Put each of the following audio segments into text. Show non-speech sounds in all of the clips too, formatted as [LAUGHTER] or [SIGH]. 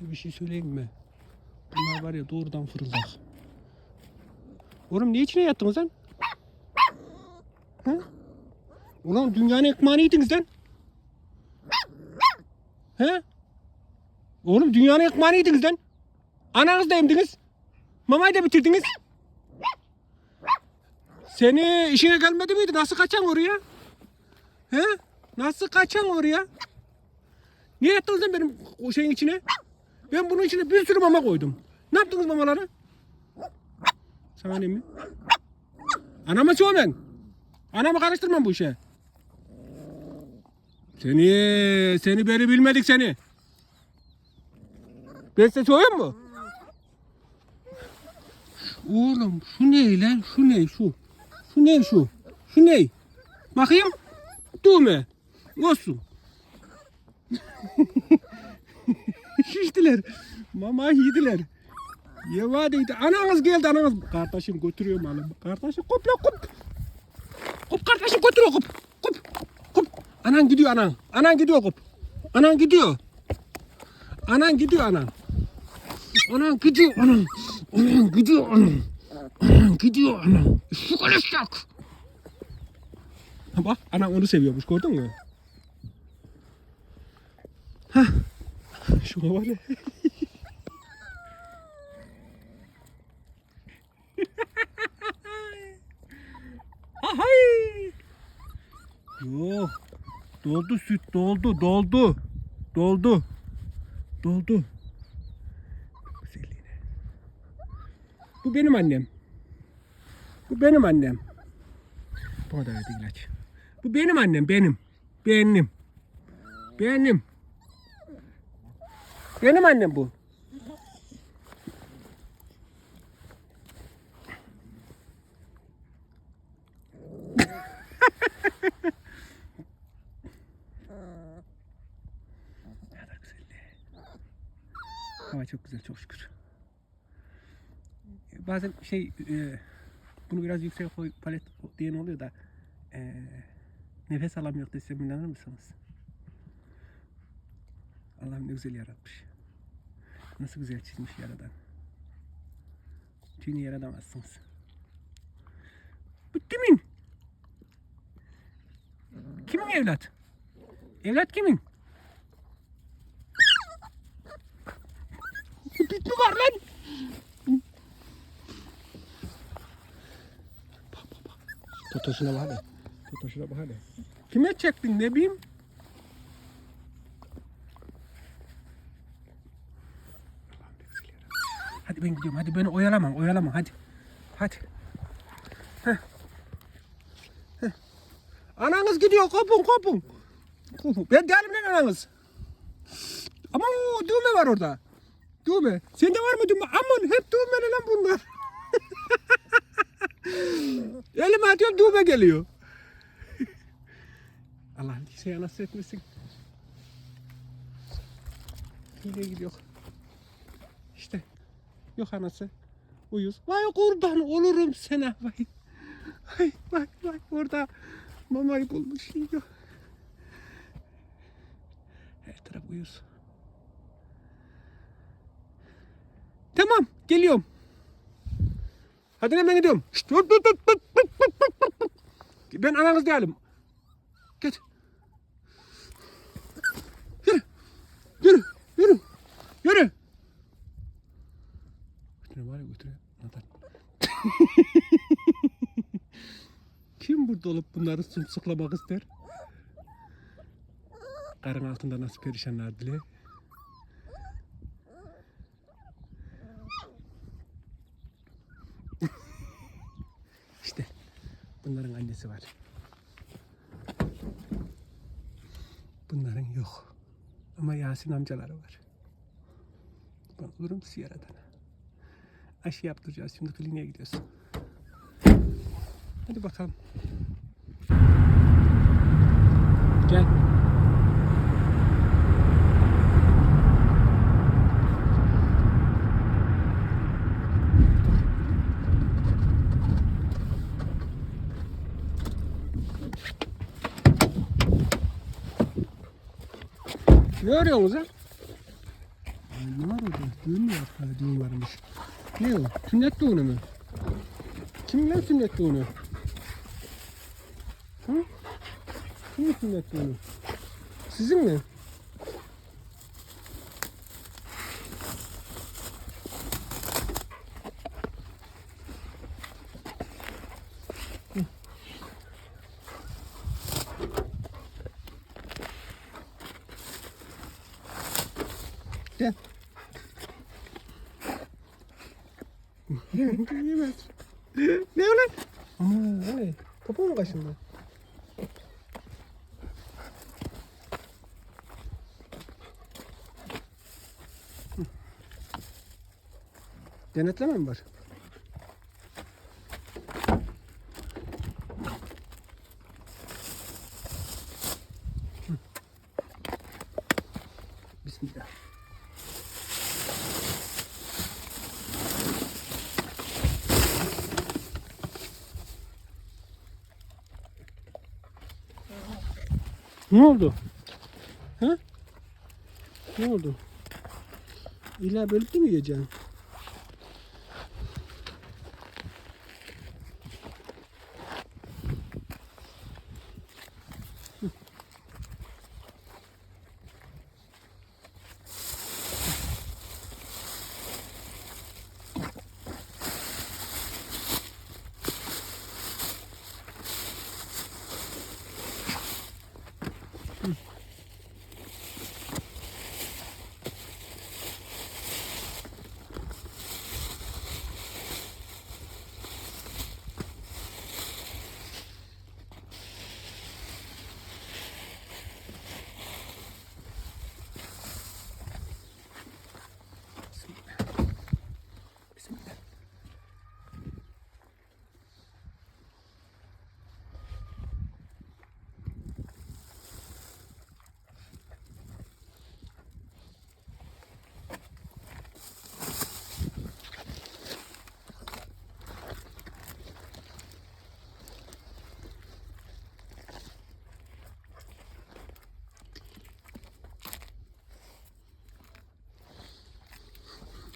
Size bir şey söyleyeyim mi? Bunlar var ya doğrudan fırıldak. Oğlum niye içine yattınız lan? Hı? Ulan dünyanın ekmeğini yediniz lan. He? Oğlum dünyanın ekmeğini yediniz lan. Ananız da emdiniz. Mamayı da bitirdiniz. Seni işine gelmedi miydi? Nasıl kaçan oraya? He? Nasıl kaçan oraya? Niye yattınız lan benim o şeyin içine? Ben bunun içine bir sürü mama koydum. Ne yaptınız mamaları? Sana ne mi? Anamı söylemen. Anamı karıştırmam bu işe. Seni, seni beni bilmedik seni. Ben size söyleyeyim mu? Oğlum şu ne lan? Şu ne şu? Şu ne şu? Şu ne? Bakayım. Düğme. Olsun. [LAUGHS] Şiştiler. Mama yediler. Yevadiydi. Ananız geldi ananız. Kardeşim götürüyor malım. Kardeşim kup la kup. Kup kardeşim götürüyor kup. Kup. Kup. Anan gidiyor anan. Anan gidiyor kup. Anan gidiyor. Anan gidiyor anan. Anan gidiyor anan. Anan gidiyor anan. Anan gidiyor anan. Şu konuşacak. Bak anan onu seviyormuş gördün mü? Hah. Şuna var ya. Ahay. Yo. Doldu süt doldu doldu. Doldu. Doldu. Güzelliğine. Bu benim annem. Bu benim annem. Bana da verdi ilaç. Bu benim annem benim. Benim. Benim. Benim annem bu. Hava çok güzel çok şükür. Bazen şey e, bunu biraz yüksek koy palet diyen oluyor da e, nefes alamıyor desem inanır mısınız? Allah'ım ne güzel yaratmış. Nasıl güzel çizmiş yaradan. Tüyünü yaratamazsınız. Bu kimin? Kimin evlat? Evlat kimin? Bit mi var lan? Bak bak bak. Totoşuna bak hadi. Totoşuna bak hadi. Kime çektin ne bileyim? Allah'ım ne güzel yarabbim. Hadi ben gidiyorum. Hadi beni oyalamam. Oyalamam. Hadi. Hadi. Heh. Heh. Ananız gidiyor. Kopun kopun. Kopun. Ben değilim lan ananız. Ama o düğme var orada. Düğme. Sende var mı düğme? Aman hep düğmeli lan bunlar. [LAUGHS] Elime atıyorum düğme geliyor. [LAUGHS] Allah şey nasıl etmesin. Hile gidiyor. Yok anası. Uyuz. Vay kurban olurum sana. Vay. Vay vay vay orada mamayı bulmuş yiyor. Her taraf uyuz. Tamam geliyorum. Hadi hemen gidiyorum. Şşt, bıt, bıt, bıt. Ben ananız değilim. Git. Yürü. Yürü. Yürü. Yürü. Burada olup bunları sımsıklamak ister? Karın altında nasıl perişanlar dile. [LAUGHS] İşte bunların annesi var. Bunların yok. Ama Yasin amcaları var. Ben olurum Siyera'dan. Aşı yaptıracağız. Şimdi kliniğe gidiyoruz. Hadi bakalım. Gel. Ne arıyorsunuz ha? Ay, ne var orada? Düğün mü? Ha, düğün varmış. Ne o? Sünnet düğünü mü? Kim lan sünnet düğünü? Hı. Gel. Yemez. ne o lan? Aman o ne? Topu mu kaşındı? Denetleme mi var? Bismillah. Ne oldu? Ha? Ne oldu? İlla bölüp de mi?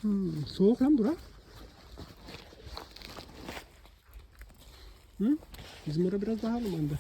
Hmm, soğuk lan bura. Hı? Bizim orada biraz daha alımanda.